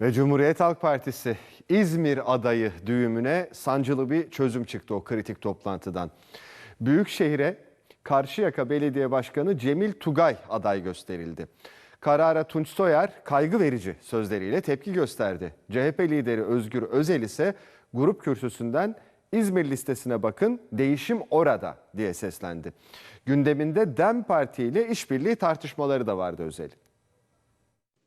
Ve Cumhuriyet Halk Partisi İzmir adayı düğümüne sancılı bir çözüm çıktı o kritik toplantıdan. Büyükşehir'e Karşıyaka Belediye Başkanı Cemil Tugay aday gösterildi. Karara Tunç Soyer kaygı verici sözleriyle tepki gösterdi. CHP lideri Özgür Özel ise grup kürsüsünden İzmir listesine bakın değişim orada diye seslendi. Gündeminde DEM Parti ile işbirliği tartışmaları da vardı Özel'in.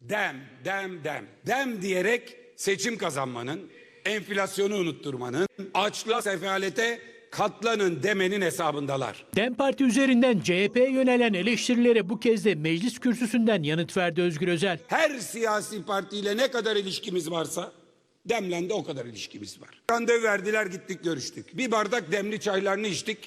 Dem, dem, dem. Dem diyerek seçim kazanmanın, enflasyonu unutturmanın, açlığa sefalete katlanın demenin hesabındalar. DEM Parti üzerinden CHP'ye yönelen eleştirilere bu kez de meclis kürsüsünden yanıt verdi Özgür Özel. Her siyasi partiyle ne kadar ilişkimiz varsa demle de o kadar ilişkimiz var. Randevu verdiler gittik görüştük. Bir bardak demli çaylarını içtik.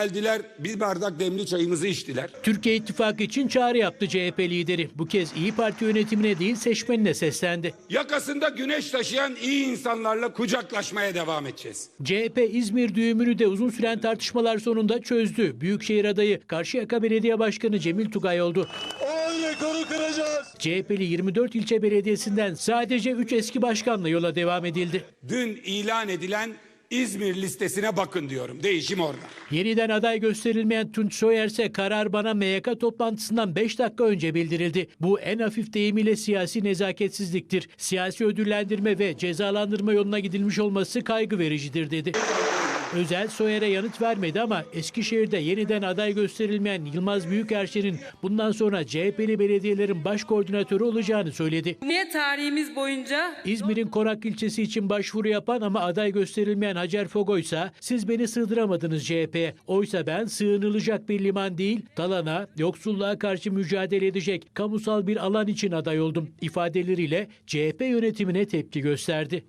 Geldiler bir bardak demli çayımızı içtiler. Türkiye İttifakı için çağrı yaptı CHP lideri. Bu kez İyi Parti yönetimine değil seçmenine seslendi. Yakasında güneş taşıyan iyi insanlarla kucaklaşmaya devam edeceğiz. CHP İzmir düğümünü de uzun süren tartışmalar sonunda çözdü. Büyükşehir adayı Karşıyaka Belediye Başkanı Cemil Tugay oldu. O rekoru kıracağız. CHP'li 24 ilçe belediyesinden sadece 3 eski başkanla yola devam edildi. Dün ilan edilen İzmir listesine bakın diyorum. Değişim orada. Yeniden aday gösterilmeyen Tunç Soyer ise karar bana MYK toplantısından 5 dakika önce bildirildi. Bu en hafif deyimiyle siyasi nezaketsizliktir. Siyasi ödüllendirme ve cezalandırma yoluna gidilmiş olması kaygı vericidir dedi. Özel Soyer'e yanıt vermedi ama Eskişehir'de yeniden aday gösterilmeyen Yılmaz Büyükerşen'in bundan sonra CHP'li belediyelerin baş koordinatörü olacağını söyledi. Cumhuriyet tarihimiz boyunca İzmir'in Konak ilçesi için başvuru yapan ama aday gösterilmeyen Hacer Fogo ise siz beni sığdıramadınız CHP'ye. Oysa ben sığınılacak bir liman değil, talana, yoksulluğa karşı mücadele edecek kamusal bir alan için aday oldum ifadeleriyle CHP yönetimine tepki gösterdi.